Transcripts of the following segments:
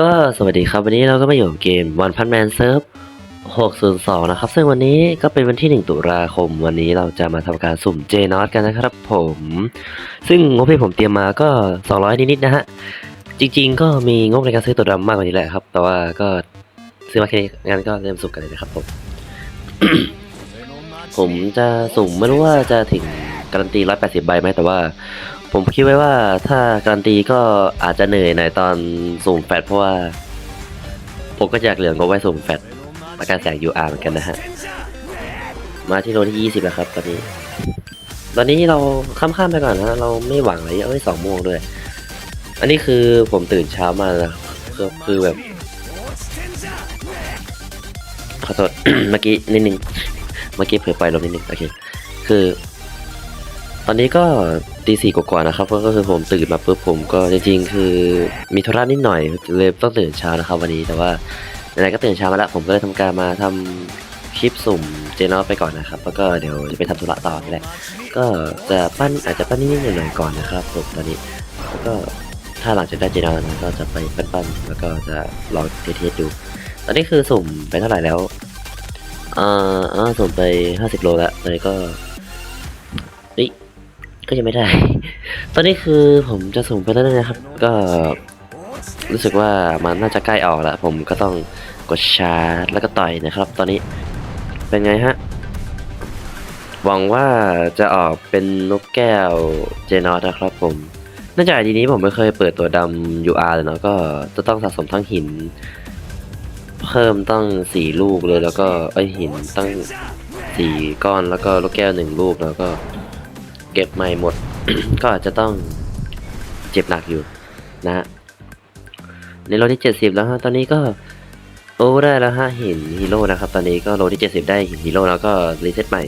ก็สวัสดีครับวันนี้เราก็มาอยู่กับเกม One Punch Man Surf 602 นะครับ ซึ่งวันนี้ก็เป็นวันที่ 1 ตุลาคม วันนี้เราจะมาทำการสุ่ม J n o t กันนะครับผม ซึ่งงบที่ผมเตรียมมาก็ 200 นิดๆนะฮะ จริงๆ ก็มีงบในการซื้อตัวดำมากกว่านี้แหละครับ แต่ว่าก็ซื้อมาแค่นี้งั้นก็เริ่มสุ่มกันเลยนะครับผม ผมจะสุ่มไม่รู้ว่าจะถึงการันตี 180 ใบไหมแต่ว่า ผมคิดไว้ว่าถ้าการตีก็อาจจะเหนื่อยหน่อยตอนสุ่มแฟดเพราะว่า ผมก็อยากเหลืองบไว้สุ่มแฟดประกันแสง UR เหมือนกันนะฮะ มาที่โลที่ 20 แล้วครับ ตอนนี้ ตอนนี้เราข้ามๆไปก่อนนะเราไม่หวังอะไรเยอะเอ้ยสองโมงด้วย อันนี้คือผมตื่นเช้ามานะคือคือแบบขอโทษเมื่อกี้นิดนึง เมื่อกี้เผลอไปลมนิดนึง โอเค คือ ตอนนี้ก็ตีสี่กว่าๆนะครับก็ก็คือผมตื่นมาปุ๊บผมก็จริงๆ คือมีธุระนิดหน่อยเลยต้องตื่นเช้านะครับวันนี้แต่ว่าไหนๆก็ตื่นเช้ามาแล้วผมก็เลยทำการมาทำคลิปสุ่มเจนอไปก่อนนะครับแล้วก็เดี๋ยวจะไปทำธุระต่อนี่แหละก็จะปั้นอาจจะปั้นนิดๆหน่อยๆก่อนนะครับผมตอนนี้แล้วก็ถ้าหลังจากได้เจนอนะก็จะไปปั้นๆแล้วก็จะลองเทสดู ตอนนี้คือสุ่มไปเท่าไหร่แล้วอ่อเออสุ่มไปห้าสิบโลแล้วตอนนี้ก็เฮ้ย ก็ยังไม่ได้ ตอนนี้คือผมจะส่งไปแล้วนะครับ ก็รู้สึกว่ามันน่าจะใกล้ออกแล้ว ผมก็ต้องกดชาร์จแล้วก็ต่อยนะครับ ตอนนี้เป็นไงฮะ หวังว่าจะออกเป็นนกแก้วเจนอสนะครับผมเนื่องจากทีนี้ผมไม่เคยเปิดตัวดำ UR เลยเนาะก็จะต้องสะสมทั้งหิน เพิ่มตั้งสี่ลูกเลยแล้วก็ไอหินตั้งสี่ก้อนแล้วก็ลูกแก้วหนึ่งลูกแล้วก็ เก็บใหม่หมด ก็อาจจะต้องเจ็บหนักอยู่นะฮะในโลที่เจ็ดสิบแล้วฮะตอนนี้ก็โอ้ได้แล้วฮะหินฮีโร่นะครับ ตอนนี้ก็โลที่เจ็ดสิบได้หินฮีโร่แล้วก็รีเซ็ตใหม่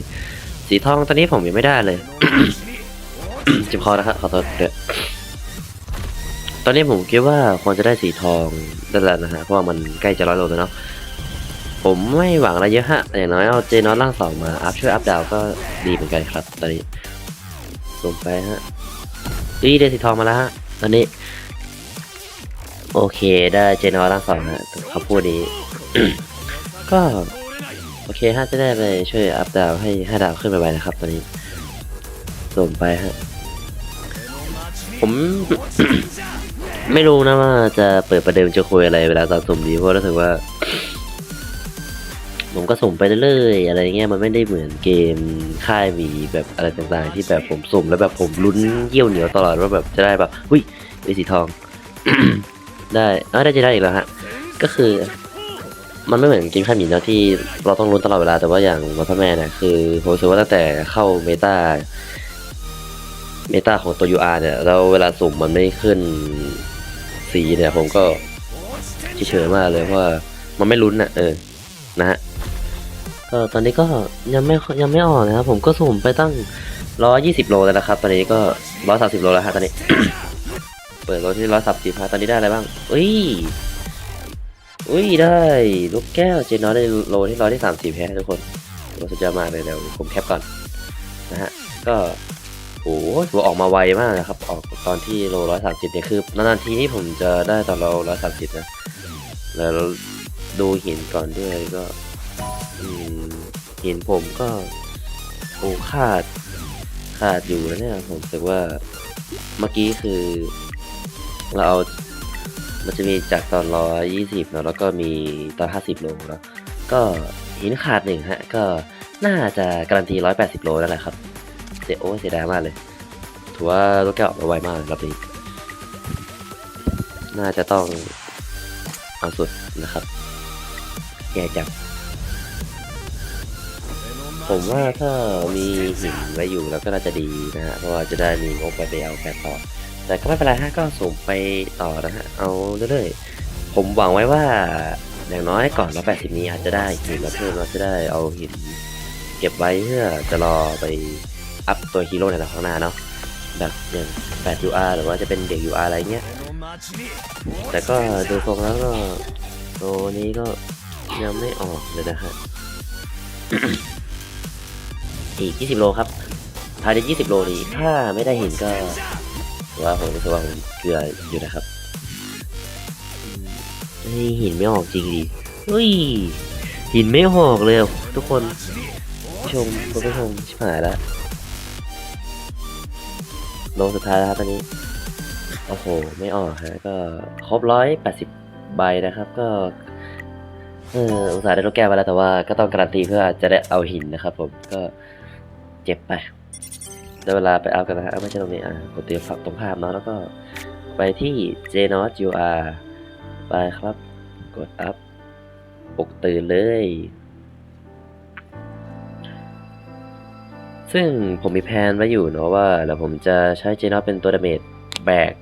สีทองตอนนี้ผมยังไม่ได้เลยจิบคอนะครับขอโทษด้วยตอนนี้ผมคิดว่าควรจะได้สีทองได้แล้วนะฮะเพราะว่ามันใกล้จะร้อยโลแล้วเนาะผมไม่หวังอะไรเยอะฮะอย่างน้อยเอาเจนอสล่างสองมาอัพช่วยอัพดาวก็ดีเหมือนกันครับตอนนี้ ส่งไปฮะอีได้สีทองมาแล้วฮะตอนนี้ โอเคได้เจนอร่างสองฮะคำพูดนี้ก็ โอเคฮะจะได้ไปช่วยอัพดาวให้ห้าดาวขึ้นไปไวๆนะครับ ตอนนี้ส่งไปฮะ ผม ไม่รู้นะว่าจะเปิดประเด็นจะคุยอะไรเวลาตอนสุ่มดีเพราะรู้สึกว่า ผมก็สุ่มไปเรื่อยๆอะไรเงี้ยมันไม่ได้เหมือนเกมค่ายหวีแบบอะไรต่างๆ ที่แบบผมสุ่มแล้วแบบผมลุ้นเยี่ยวเหนียวตลอดว่าแบบจะได้แบบหุ้ยได้สีทอง ได้เออได้จะได้อีกแล้วฮะก็คือ มันไม่เหมือนเกมค่ายมีเนาะที่เราต้องลุ้นตลอดเวลาแต่ว่าอย่างวัตแม่เนี่ยคือผมรู้สึกว่าตั้งแต่เข้าเมตาเมตาของตัว UR เนี่ยแล้วเวลาสุ่มมันไม่ขึ้นสีเนี่ย ผมก็เฉยๆมากเลยเพราะว่ามันไม่ลุ้นอะเออนะฮะ ก็ตอนนี้ก็ยังไม่ยังไม่ออกนะครับผมก็สุ่มไปตั้งร้อยยี่สิบโลแล้วนะครับ ตอนนี้ก็ร้อยสามสิบโลแล้วฮะตอนนี้ เปิดโลที่ร้อยสามสิบฮะตอนนี้ได้อะไรบ้างอุ้ยอุ้ยได้ลูกแก้วเจนอได้โลที่ร้อยที่สามสิบแฮะทุกคนโลสุดยอดมาเลยเดี๋ยวผมแคปก่อนนะฮะก็โอ้โหถือว่าออกมาไวมากนะครับ ออกตอนที่โลร้อยสามสิบเนี่ยคือนานๆทีนี่ผมจะได้ตอนเราร้อยสามสิบนะแล้วดูหินก่อนด้วยก็ เห็นผมก็โอ้ขาดขาดอยู่แล้วเนี่ยผมรู้สึกว่าเมื่อกี้คือ เราเอามันจะมีจากตอนร้อยยี่สิบเนาะแล้วก็มีตอนห้าสิบโลเนาะก็หินขาดหนึ่งฮะ ก็น่าจะการันตีร้อยแปดสิบโลแล้วแหละครับ เสียโอ้เสียดายมากเลย ถือว่าลูกแก้วออกมาไวมากรอบนี้น่าจะต้องเอาสุดนะครับ แย่จัง ผมว่าถ้ามีหินไว้อยู่แล้วก็น่าจะดีนะฮะเพราะว่าจะได้มีงบไปไปเอาแปต่อ แต่ก็ไม่เป็นไรฮะก็ส่งไปต่อนะฮะเอาเรื่อยๆผมหวังไว้ว่าอย่างน้อยก่อนร้อยแปดสิบนี้อาจจะได้หินมาเพิ่มเราจะได้เอาหิน เก็บไว้เพื่อจะรอไปอัพตัวฮีโร่ในข้างหน้าเนาะแบบอย่าง8 UR หรือว่าจะเป็นเด็ก UR อะไรเงี้ย แต่ก็ดูทรงแล้วก็ตัวนี้ก็ยังไม่ออกเลยนะฮะ อีก 20 โลครับภายใน 20 โลนี้ถ้าไม่ได้เห็นก็ว่าผมรู้สึกว่าผมเกลืออยู่นะครับหินไม่ออกจริงดิเฮ้ยหินไม่ออกเลยทุกคนชมคุณผู้ชมชิบหายแล้วโลสุดท้ายแล้วครับตอนนี้ โอ้โห ไม่ออกฮะ ก็ครบร้อยแปดสิบใบนะครับ ก็เอออุตส่าห์ได้ลูกแก้วมาแล้วแต่ว่าก็ต้องการันตีเพื่อจะได้เอาหินนะครับผม ก็ เจ็บไปได้เวลาไปเอากันนะฮะเอาไม่ใช่ตรงนี้อะกดเตรียมภาพตรงภาพเนาะแล้วก็ไปที่ j n o t UR ไปครับ กดอัพปกตื่นเลย ซึ่งผมมีแผนไว้อยู่เนาะว่าเดี๋ยวผมจะใช้ j n o t เป็นตัวดาเมจแบก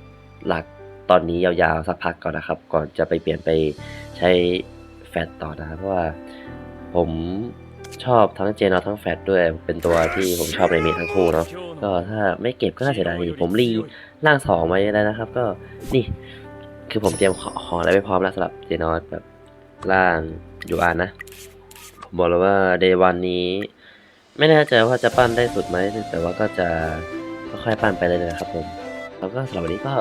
หลักตอนนี้ยาวๆ สักพักก่อนนะครับ ก่อนจะไปเปลี่ยนไปใช้แฟตต่อนะครับเพราะว่าผม ชอบทั้งเจนอทั้งแฟตด้วย เป็นตัวที่ผมชอบในเมททั้งคู่เนาะก็ถ้าไม่เก็บก็น่าเสียดายดีผมรีร่างสองมาแล้วนะครับ ก็นี่คือผมเตรียมของของอะไรไว้พร้อมแล้วสำหรับเจนอแบบร่างยูอาร์นะ ผมบอกเลยว่าเดวันนี้ ไม่แน่ใจว่าจะปั้นได้สุดไหมแต่ว่าก็จะค่อยๆปั้นไปเลยนะครับผมแล้วก็สำหรับวันนี้ก็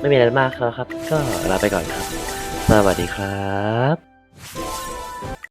ไม่มีอะไรมากแล้วครับ ก็ลาไปก่อนครับ สวัสดีครับ